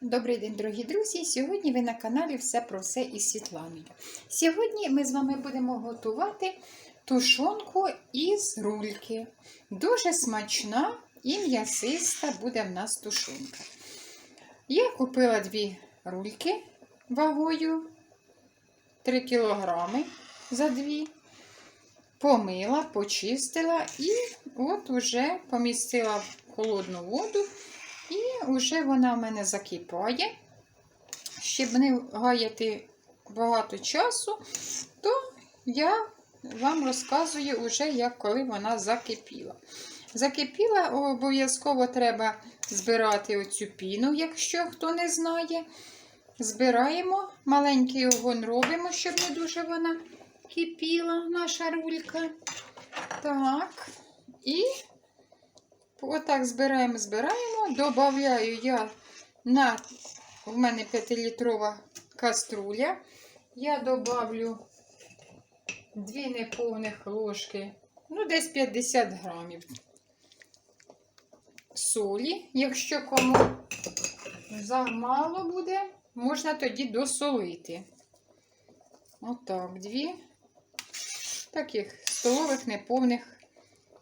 Добрий день, дорогі друзі! Сьогодні ви на каналі Все про все із Світланою. Сьогодні ми з вами будемо готувати тушонку із рульки. Дуже смачна і м'ясиста буде в нас тушонка. Я купила дві рульки вагою 3 кг за дві. Помила, почистила і от уже помістила в холодну воду. І вже вона в мене закипає. Щоб не гаяти багато часу, то я вам розказую вже, як коли вона закипіла. Закипіла, обов'язково треба збирати оцю піну, якщо хто не знає. Збираємо, маленький огонь робимо, щоб не дуже вона кипіла, наша рулька. Так. І Отак збираємо, збираємо. Добавляю я на, в мене 5-літрова каструля. Я добавлю 2 неповних ложки, ну, десь 50 грамів солі. Якщо кому замало буде, можна тоді досолити. Отак, дві таких столових неповних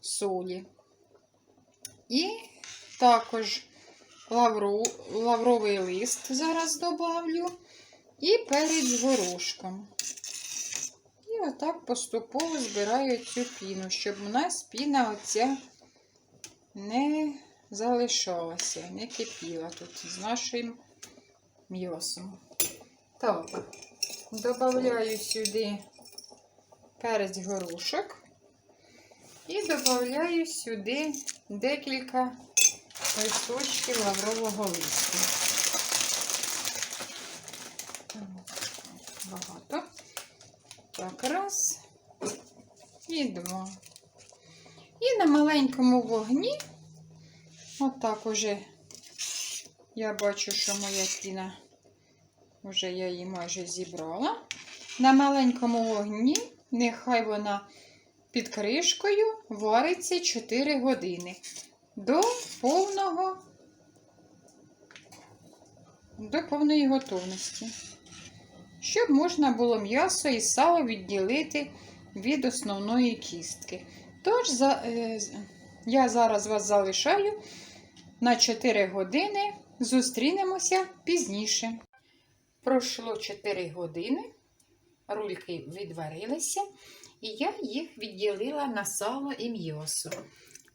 солі. І також лавру, лавровий лист зараз добавлю. І перець горошком. І отак поступово збираю цю піну, щоб у нас піна оця не залишалася, не кипіла тут з нашим м'ясом. Так, додаю сюди перець горошок. І додаю сюди декілька листочків лаврового листу. Багато. Так, раз і два. І на маленькому вогні, отак уже я бачу, що моя піна, вже я її майже зібрала. На маленькому вогні, нехай вона під кришкою вариться 4 години до повного, до повної готовності. Щоб можна було м'ясо і сало відділити від основної кістки. Тож, за, е, я зараз вас залишаю на 4 години. Зустрінемося пізніше. Пройшло 4 години, рульки відварилися. І я їх відділила на сало і м'ясо.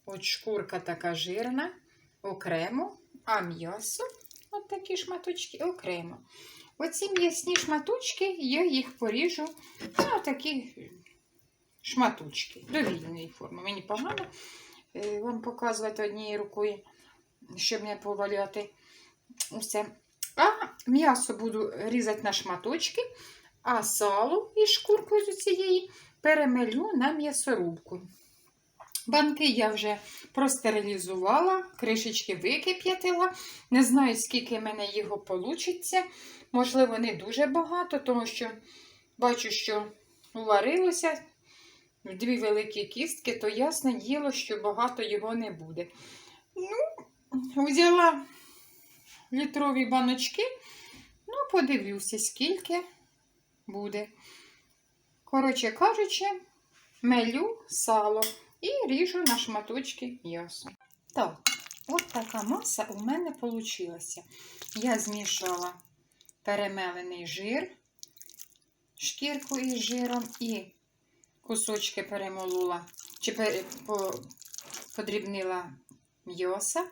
От шкурка така жирна, окремо, а м'ясо, от такі шматочки, окремо. Оці м'ясні шматочки, я їх поріжу на такі шматочки довільної форми. Мені погано е, вам показувати однією рукою, щоб не поваляти усе. А м'ясо буду різати на шматочки, а сало і шкурку з цієї перемелю на м'ясорубку. Банки я вже простерилізувала, кришечки викип'ятила. Не знаю, скільки в мене його вийде. Можливо, не дуже багато, тому що бачу, що уварилося в дві великі кістки, то ясне діло, що багато його не буде. Ну, взяла літрові баночки, ну, подивлюся, скільки буде. Коротше кажучи, мелю сало і ріжу на шматочки м'ясо. Так, от така маса у мене вийшла. Я змішала перемелений жир, шкірку із жиром і кусочки перемолола, чи подрібнила м'яса,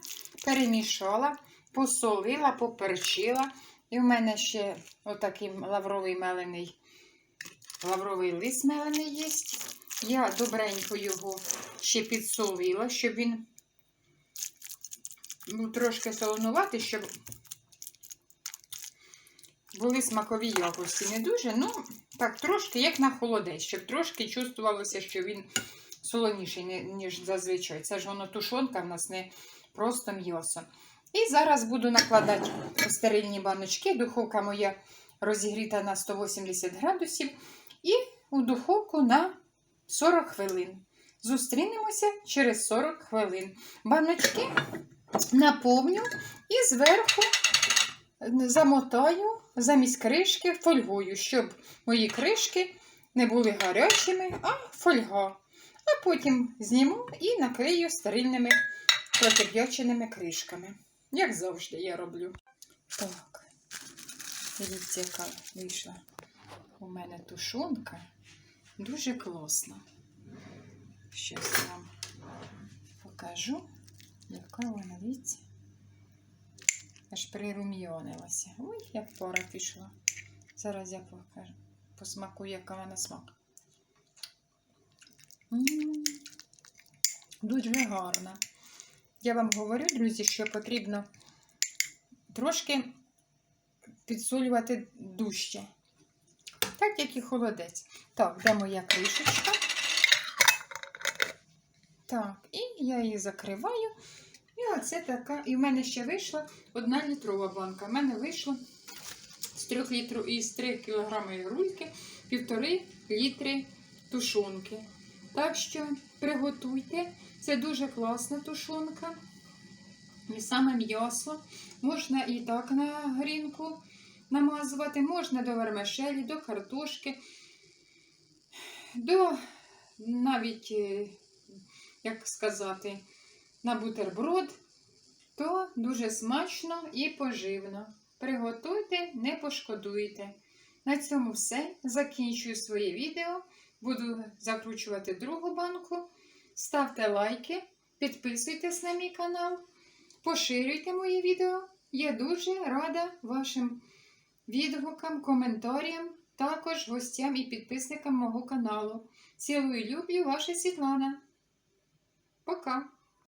перемішала, посолила, поперчила. І в мене ще отакий лавровий мелений лавровий лист мелений є. Я добренько його ще підсолила, щоб він ну, трошки солонувати, щоб були смакові якості. Не дуже, ну, так, трошки, як на холодець, щоб трошки чувствувалося, що він солоніший, ніж зазвичай. Це ж воно тушонка в нас не просто м'ясо. І зараз буду накладати стерильні баночки. Духовка моя розігріта на 180 градусів. І у духовку на 40 хвилин. Зустрінемося через 40 хвилин. Баночки наповню і зверху замотаю замість кришки фольгою, щоб мої кришки не були гарячими, а фольга. А потім зніму і накрию стерильними протип'яченими кришками. Як завжди я роблю. Так, дивіться, яка вийшла у мене тушонка. Дуже класна. Щас вам покажу, яка вона, дивіться. Аж прирум'янилася. Ой, як пара пішла. Зараз я покажу. Посмакую, яка вона смак. М, Дуже гарна. Я вам говорю, друзі, що потрібно трошки підсолювати дужче. Так, як і холодець. Так, де моя кришечка? Так, і я її закриваю. І оце така. І в мене ще вийшла одна літрова банка. У мене вийшло з 3 літру із 3 кг рульки півтори літри тушонки. Так що приготуйте. Це дуже класна тушонка. І саме м'ясо. Можна і так на грінку намазувати, можна до вермишелі, до картошки, до навіть, е, як сказати, на бутерброд, то дуже смачно і поживно. Приготуйте, не пошкодуйте. На цьому все. Закінчую своє відео. Буду закручувати другу банку. Ставте лайки, підписуйтесь на мій канал, поширюйте мої відео. Я дуже рада вашим відгукам, коментарям, також гостям і підписникам мого каналу. Цілую люблю, ваша Світлана. Пока!